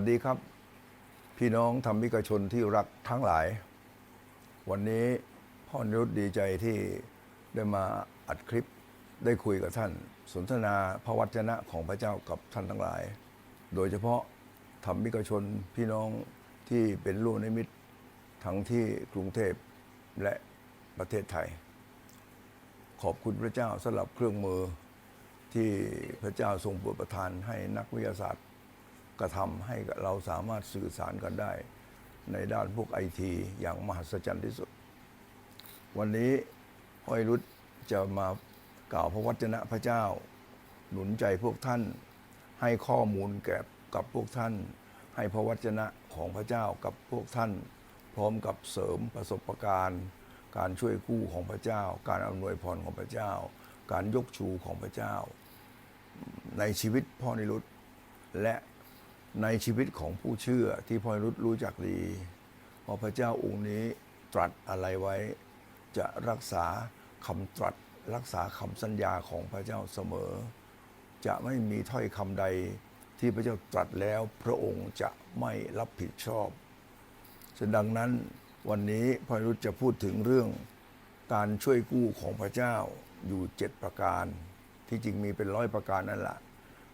วัสดีครับ พี่น้องธรรมิกชนที่รักทั้งหลาย วันนี้พ่อนิรุตดีใจที่ได้มาอัดคลิปได้คุยกับท่าน สนทนาพระวจนะของพระเจ้ากับท่านทั้งหลาย โดยเฉพาะธรรมิกชนพี่น้องที่เป็นลูกนิมิตทั้งที่กรุงเทพและประเทศไทย ขอบคุณพระเจ้าสำหรับเครื่องมือที่พระเจ้าทรงโปรดประทานให้นักวิทยาศาสตร์ กระทำให้เราสามารถสื่อสารกันได้ ในด้านพวกไอทีอย่างมหัศจรรย์ที่สุด วันนี้ห้อยรุดจะมากล่าวพระวจนะพระเจ้า หนุนใจพวกท่าน ให้ข้อมูลแก่กับพวกท่าน ให้พระวจนะของพระเจ้ากับพวกท่าน พร้อมกับเสริมประสบการณ์ การช่วยกู้ของพระเจ้า การอำนวยพรของพระเจ้า การยกชูของพระเจ้า ในชีวิตพ่อนิรุตและ ในชีวิตของผู้เชื่อที่พ่อรุตรู้จักดีว่าพระเจ้าองค์นี้ตรัสอะไรไว้ จะรักษาคำตรัสรักษาคำสัญญาของพระเจ้าเสมอ จะไม่มีถ้อยคำใดที่พระเจ้าตรัสแล้วพระองค์จะไม่รับผิดชอบฉะดังนั้นวันนี้พระรุษจะพูดถึงเรื่องการช่วยกู้ของพระเจ้าอยู่เจ็ดประการ ที่จริงมีเป็นร้อยประการนั่นแหละ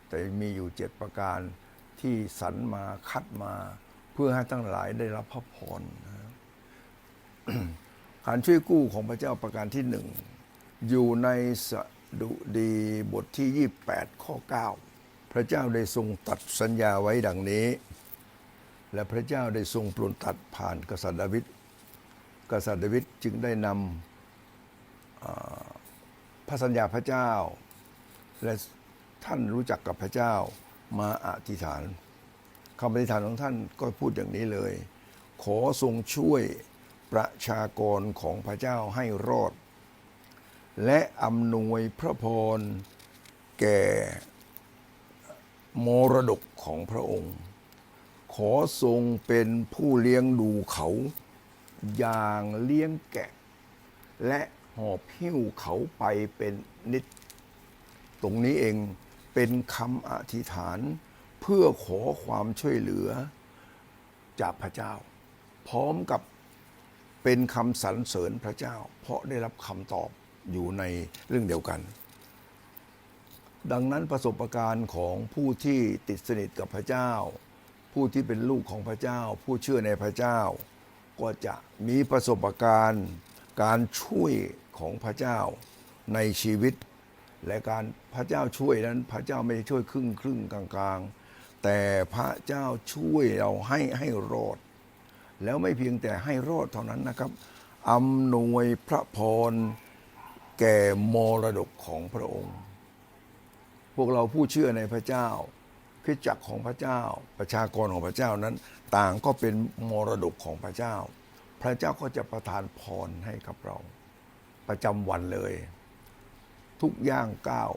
แต่มีอยู่เจ็ดประการ ที่สรรมาคัดมา เพื่อให้ทั้งหลายได้รับพระพรการช่วยกู้ของพระเจ้าประการที่หนึ่งอยู่ในสดุดีบทที่ 28 ข้อ 9 พระเจ้าได้ทรงตัดสัญญาไว้ดังนี้ และพระเจ้าได้ทรงปลนตัดผ่านกษัตริย์ดาวิดกษัตริย์ดาวิดจึงได้นำพระสัญญาพระเจ้า และท่านรู้จักกับพระเจ้า มาอธิษฐานคำอธิษฐานของท่านก็พูดอย่างนี้เลย ขอทรงช่วยประชากรของพระเจ้าให้รอด และอำนวยพระพรแก่มรดกของพระองค์ ขอทรงเป็นผู้เลี้ยงดูเขา อย่างเลี้ยงแกะ และหอบหิ้วเขาไปเป็นนิด ตรงนี้เอง เป็นคำอธิษฐานเพื่อขอความช่วยเหลือจากพระเจ้า พร้อมกับเป็นคำสรรเสริญพระเจ้า เพราะได้รับคำตอบอยู่ในเรื่องเดียวกัน ดังนั้นประสบการณ์ของผู้ที่ติดสนิทกับพระเจ้า ผู้ที่เป็นลูกของพระเจ้า ผู้เชื่อในพระเจ้า ก็จะมีประสบการณ์การช่วยของพระเจ้าในชีวิต และการพระเจ้าช่วยนั้น พระเจ้าไม่ได้ช่วยครึ่งครึ่งกลางกลางๆ แต่พระเจ้าช่วยเราให้ให้รอด แล้วไม่เพียงแต่ให้รอดเท่านั้นนะครับอำนวยพระพรแก่มรดกของพระองค์ พวกเราผู้เชื่อในพระเจ้าคริสจักรของพระเจ้า ประชากรของพระเจ้านั้น ต่างก็เป็นมรดกของพระเจ้า พระเจ้าก็จะประทานพรให้กับเรา ประจำวันเลย ทุกย่างก้าว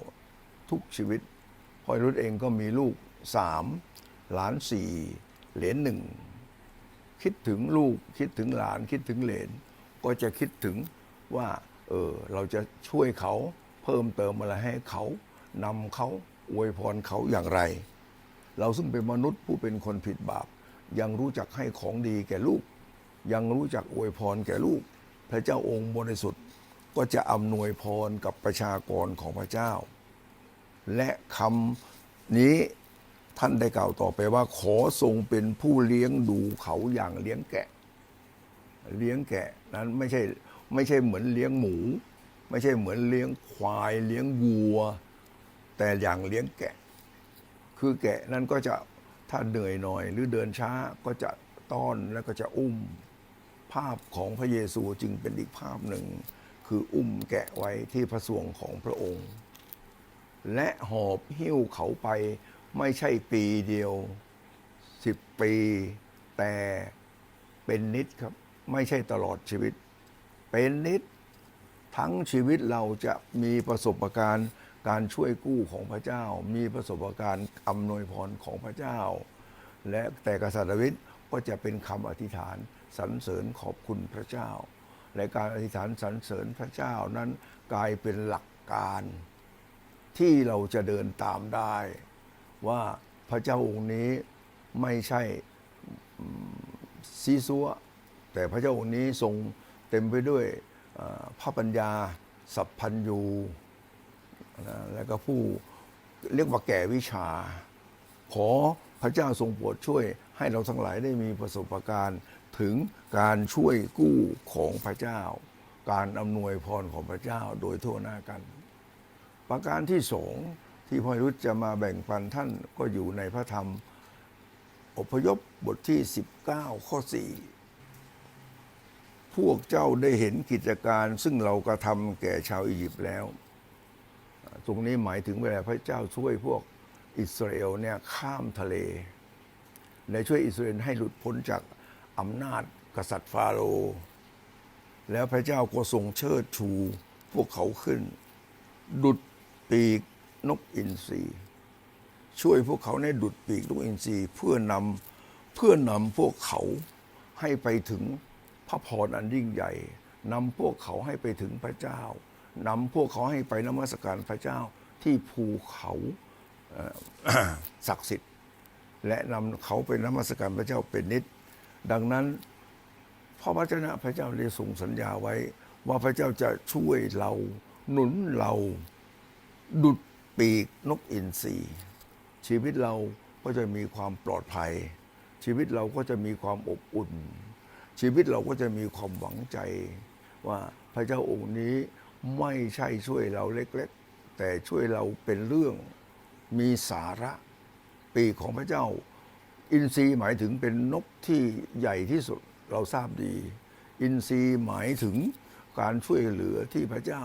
ทุกชีวิตพอยรุธเองก็มีลูกสามหลานสี่เหลนหนึ่งคิดถึงลูกคิดถึงหลานคิดถึงเหลน ก็จะคิดถึงว่าเออเราจะช่วยเขาเพิ่มเติมอะไรให้เขานำเขาอวยพรเขาอย่างไร เราซึ่งเป็นมนุษย์ผู้เป็นคนผิดบาป ยังรู้จักให้ของดีแก่ลูก ยังรู้จักอวยพรแก่ลูก พระเจ้าองค์บริสุทธิ์ ก็จะอำนวยพรกับประชากรของพระเจ้า และคำนี้ท่านได้กล่าวต่อไปว่า ขอทรงเป็นผู้เลี้ยงดูเขาอย่างเลี้ยงแกะ เลี้ยงแกะนั้นไม่ใช่ไม่ใช่เหมือนเลี้ยงหมู ไม่ใช่เหมือนเลี้ยงควายเลี้ยงวัว แต่อย่างเลี้ยงแกะ คือแกะนั้นก็จะถ้าเหนื่อยหน่อย หรือเดินช้าก็จะต้อนแล้วก็จะอุ้ม ภาพของพระเยซูจึงเป็นอีกภาพหนึ่ง คืออุ้มแกะไว้ที่พระสวงของพระองค์ และหอบหิ้วเขาไปไม่ใช่ปีเดียวสิบปี แต่เป็นนิดครับ ไม่ใช่ตลอดชีวิต เป็นนิดทั้งชีวิตเราจะมีประสบการณ์การช่วยกู้ของพระเจ้า มีประสบการณ์อำนวยพรของพระเจ้า และแต่กษัตริย์ดวิดก็จะเป็นคำอธิษฐานสรรเสริญขอบคุณพระเจ้า และการอธิษฐานสรรเสริญพระเจ้านั้นกลายเป็นหลักการที่เราจะเดินตามได้ ว่าพระเจ้าองค์นี้ไม่ใช่ซีซัวแต่พระเจ้าองค์นี้ทรงเต็มไปด้วยพระปัญญา สัพพัญญูนะแล้วก็ผู้เรียกว่าแก่วิชา ขอพระเจ้าทรงโปรดช่วยให้เราทั้งหลายได้มีประสบการณ์ ถึงการช่วยกู้ของพระเจ้า การอำนวยพรของพระเจ้าโดยทั่วหน้ากัน ประการที่สองที่พ่อรุธจะมาแบ่งปันท่านก็อยู่ในพระธรรม อพยพบทที่ 19 ข้อ 4 พวกเจ้าได้เห็นกิจการซึ่งเรากระทำแก่ชาวอียิปต์แล้ว ตรงนี้หมายถึงเวลาพระเจ้าช่วยพวกอิสราเอลเนี่ยข้ามทะเล และช่วยอิสราเอลให้หลุดพ้นจาก อำนาจกษัตริย์ฟาโรห์แล้วพระเจ้าก็ทรงเชิดชู พวกเขาขึ้น ดุดปีกนกอินทรีช่วยพวกเขาในดุดปีกนกอินทรีเพื่อนำเพื่อนำพวกเขาให้ไปถึงพระพรอันยิ่งใหญ่นำพวกเขาให้ไปถึงพระเจ้านำพวกเขาให้ไปนมัสการพระเจ้าที่ภูเขาศักดิ์สิทธิ์ และนำเขาไปนมัสการพระเจ้าเป็นนิด ดังนั้นพระวจนะพระเจ้าได้ทรงสัญญาไว้ ว่าพระเจ้าจะช่วยเราหนุนเราดุดปีกนกอินทรีชีวิตเราก็จะมีความปลอดภัย ชีวิตเราก็จะมีความอบอุ่น ชีวิตเราก็จะมีความหวังใจ ว่าพระเจ้าองค์นี้ไม่ใช่ช่วยเราเล็กๆ แต่ช่วยเราเป็นเรื่องมีสาระ ปีของพระเจ้า อินทรีหมายถึงเป็นนกที่ใหญ่ที่สุดเราทราบดี อินทรีหมายถึงการช่วยเหลือที่พระเจ้า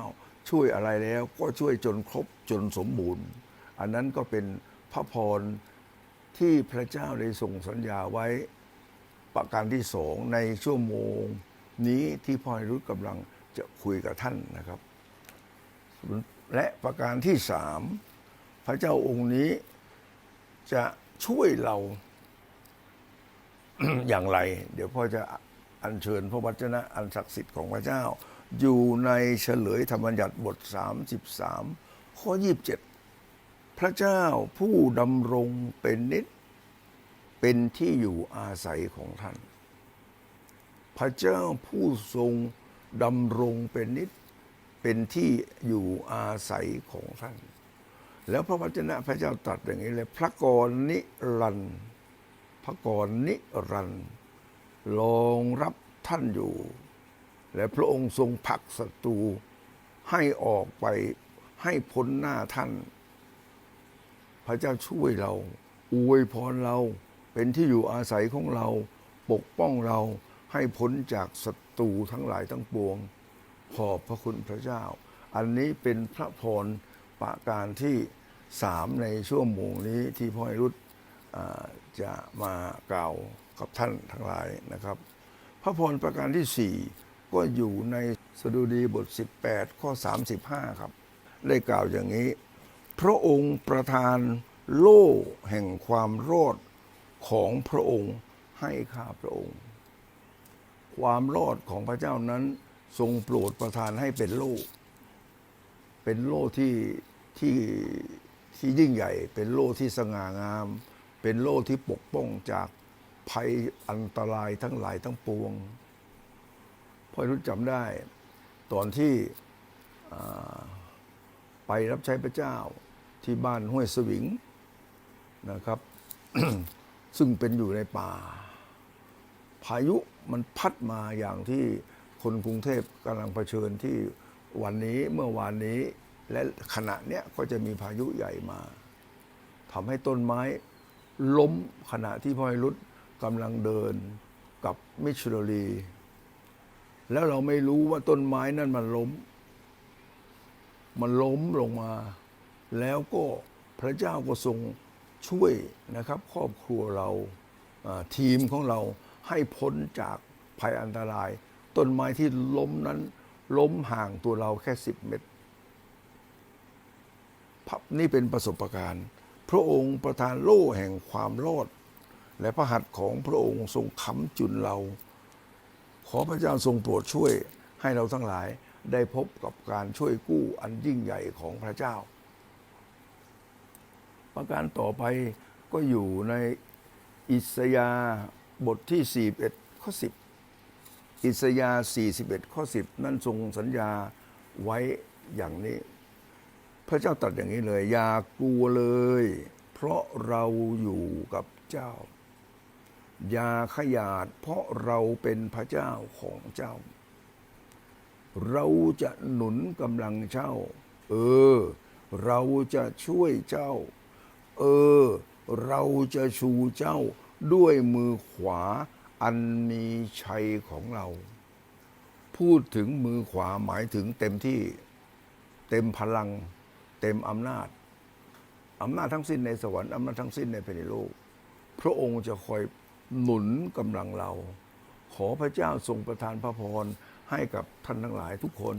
ช่วยอะไรแล้วก็ช่วยจนครบจนสมบูรณ์ อันนั้นก็เป็นพระพรที่พระเจ้าได้ทรงสัญญาไว้ประการที่สองในชั่วโมงนี้ที่พ่อรุธกำลังจะคุยกับท่านนะครับ และประการที่สามพระเจ้าองค์นี้จะช่วยเรา อย่างไร เดี๋ยวพ่อจะอัญเชิญพระวจนะอันศักดิ์สิทธิ์ของพระเจ้า อยู่ในเฉลยธรรมบัญญัติบท 33 ข้อ 27 พระเจ้าผู้ดำรงเป็นนิจเป็นที่อยู่อาศัยของท่าน พระเจ้าผู้ทรงดำรงเป็นนิจเป็นที่อยู่อาศัยของท่าน แล้วพระวจนะพระเจ้าตรัสอย่างนี้เลย พระกรนิรันดร์ พระกรนิรันดร์รองรับท่านอยู่ และพระองค์ทรงผักศัตรูให้ออกไปให้พ้นหน้าท่าน พระเจ้าช่วยเรา อวยพรเราเป็นที่อยู่อาศัยของเรา ปกป้องเราให้พ้นจากศัตรูทั้งหลายทั้งปวง ขอบพระคุณพระเจ้า อันนี้เป็นพระพรประการที่สามในชั่วโมงนี้ที่พ่อให้รุธ จะมากล่าวกับท่านทั้งหลายนะครับ พระพรประการที่สี่ก็อยู่ในสดุดีบท 18 ข้อ 35 ครับ ได้กล่าวอย่างนี้ พระองค์ประทานโล่แห่งความรอดของพระองค์ให้ข้าพระองค์ ความรอดของพระเจ้านั้นทรงโปรดประทานให้เป็นโล่ เป็นโล่ที่ที่ที่ยิ่งใหญ่ เป็นโล่ที่สง่างาม เป็นโล่ที่ปกป้องจากภัยอันตรายทั้งหลายทั้งปวงพ่อรู้จำได้ ตอนที่ไปรับใช้พระเจ้าที่บ้านห้วยสวิงนะครับ ซึ่งเป็นอยู่ในป่า พายุมันพัดมาอย่างที่คนกรุงเทพกำลังเผชิญที่วันนี้เมื่อวานนี้ และขณะเนี้ยก็จะมีพายุใหญ่มาทำให้ต้นไม้ ล้มขณะที่พ่อให้รุดกำลังเดินกับมิชโลรี แล้วเราไม่รู้ว่าต้นไม้นั่นมันล้ม มันล้มลงมา แล้วก็พระเจ้าก็ทรงช่วยนะครับ ครอบครัวเราอ่าทีมของเราให้พ้นจากภัยอันตราย ต้นไม้ที่ล้มนั้น ล้มห่างตัวเราแค่สิบเมตรพับนี่เป็นประสบการณ์ พระองค์ประทานโล่แห่งความรอด และพระหัตถ์ของพระองค์ทรงค้ำจุนเรา ขอพระเจ้าทรงโปรดช่วยให้เราทั้งหลายได้พบกับการช่วยกู้อันยิ่งใหญ่ของพระเจ้า ประการต่อไปก็อยู่ในอิสยาบทที่ 41 ข้อ 10 อิสยาห์41 ข้อ 10 นั่นทรงสัญญาไว้อย่างนี้ ระเจ้าตรัสอย่างนี้เลย อย่ากลัวเลย เพราะเราอยู่กับเจ้า อย่าขยาด เพราะเราเป็นพระเจ้าของเจ้า เราจะหนุนกำลังเจ้า เออ เราจะช่วยเจ้า เออ เราจะชูเจ้าด้วยมือขวาอันมีชัยของเรา พูดถึงมือขวาหมายถึงเต็มที่ เต็มพลัง เต็มอำนาจอำนาจทั้งสิ้นในสวรรค์อำนาจทั้งสิ้นในแผ่นดินโลก พระองค์จะคอยหนุนกำลังเรา ขอพระเจ้าทรงประทานพระพรให้กับท่านทั้งหลายทุกคน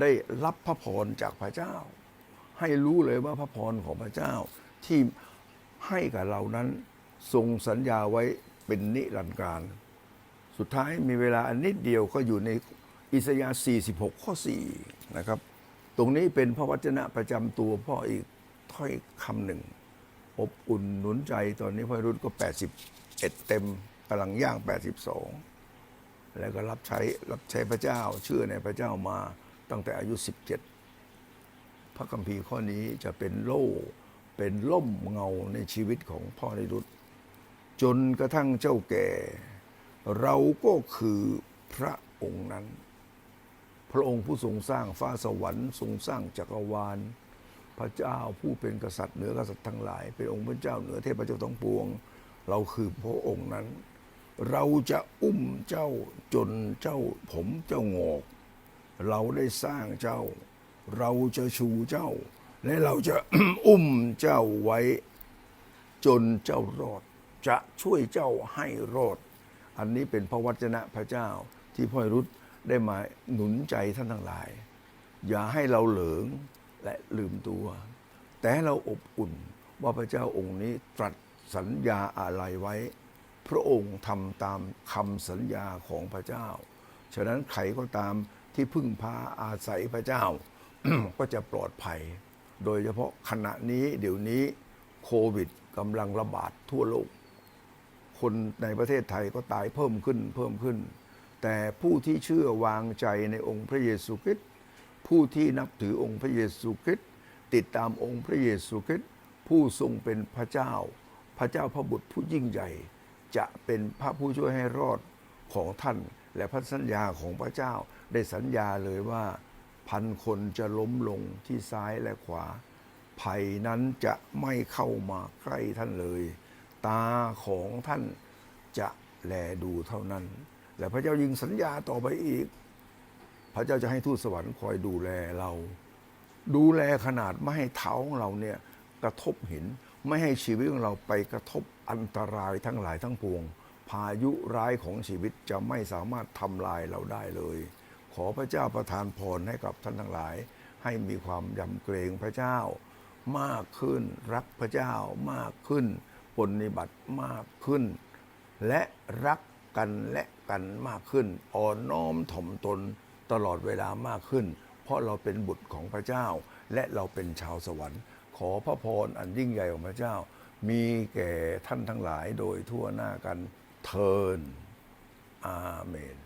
ได้รับพระพรจากพระเจ้า ให้รู้เลยว่าพระพรของพระเจ้า ที่ให้กับเรานั้นทรงสัญญาไว้เป็นนิรันดร์การ สุดท้ายมีเวลาอันนิดเดียวก็อยู่ในอิสยาห์46 ข้อ 4 นะครับ ตรงนี้เป็นพระวจนะประจำตัวพ่ออีกถ้อยคำหนึ่ง อบอุ่นหนุนใจตอนนี้พ่อรุ่นก็ 81 เต็มกำลังย่าง 82 แล้วก็รับใช้รับใช้พระเจ้าเชื่อในพระเจ้ามาตั้งแต่อายุ 17 พระคัมภีร์ข้อนี้จะเป็นโล่เป็นล่มเงาในชีวิตของพ่อในรุตจนกระทั่งเจ้าแก่ เราก็คือพระองค์นั้น พระองค์ผู้ทรงสร้างฟ้าสวรรค์ทรงสร้างจักรวาล พระเจ้าผู้เป็นกษัตริย์เหนือกษัตริย์ทั้งหลาย เป็นองค์พระเจ้าเหนือเทพเจ้าทั้งปวง เราคือพระองค์นั้น เราจะอุ้มเจ้าจนเจ้าผมเจ้างอกเราได้สร้างเจ้า เราจะชูเจ้า และเราจะอุ้มเจ้าไว้ จนเจ้ารอด จะช่วยเจ้าให้รอด อันนี้เป็นพระวจนะพระเจ้าที่พ่อรุธ ได้มาหนุนใจท่านทั้งหลาย อย่าให้เราเหลิงและลืมตัว แต่ให้เราอบอุ่นว่าพระเจ้าองค์นี้ตรัสสัญญาอะไรไว้ พระองค์ทำตามคำสัญญาของพระเจ้า ฉะนั้นใครก็ตามที่พึ่งพาอาศัยพระเจ้า ก็จะปลอดภัย โดยเฉพาะขณะนี้เดี๋ยวนี้โควิดกำลังระบาดทั่วโลก คนในประเทศไทยก็ตายเพิ่มขึ้นเพิ่มขึ้น แต่ผู้ที่เชื่อวางใจในองค์พระเยซูคริสต์ผู้ที่นับถือองค์พระเยซูคริสต์ติดตามองค์พระเยซูคริสต์ผู้ทรงเป็นพระเจ้า พระเจ้าพระบุตรผู้ยิ่งใหญ่ จะเป็นพระผู้ช่วยให้รอดของท่าน และพระสัญญาของพระเจ้าได้สัญญาเลยว่า พันคนจะล้มลงที่ซ้ายและขวาภัยนั้นจะไม่เข้ามาใกล้ท่านเลย ตาของท่านจะแลดูเท่านั้น และพระเจ้ายิงสัญญาต่อไปอีก พระเจ้าจะให้ทูตสวรรค์คอยดูแลเรา ดูแลขนาดไม่ให้เท้าของเราเนี่ยกระทบหิน ไม่ให้ชีวิตของเราไปกระทบอันตรายทั้งหลายทั้งปวง พายุร้ายของชีวิตจะไม่สามารถทำลายเราได้เลย ขอพระเจ้าประทานพรให้กับท่านทั้งหลาย ให้มีความยำเกรงพระเจ้า มากขึ้นรักพระเจ้ามากขึ้นปฏิบัติมากขึ้น และรักกันและ กันมากขึ้น อ่อนน้อมถ่อมตนตลอดเวลามากขึ้น เพราะเราเป็นบุตรของพระเจ้า และเราเป็นชาวสวรรค์ ขอพระพรอันยิ่งใหญ่ของพระเจ้า มีแก่ท่านทั้งหลายโดยทั่วหน้ากันเทินอาเมน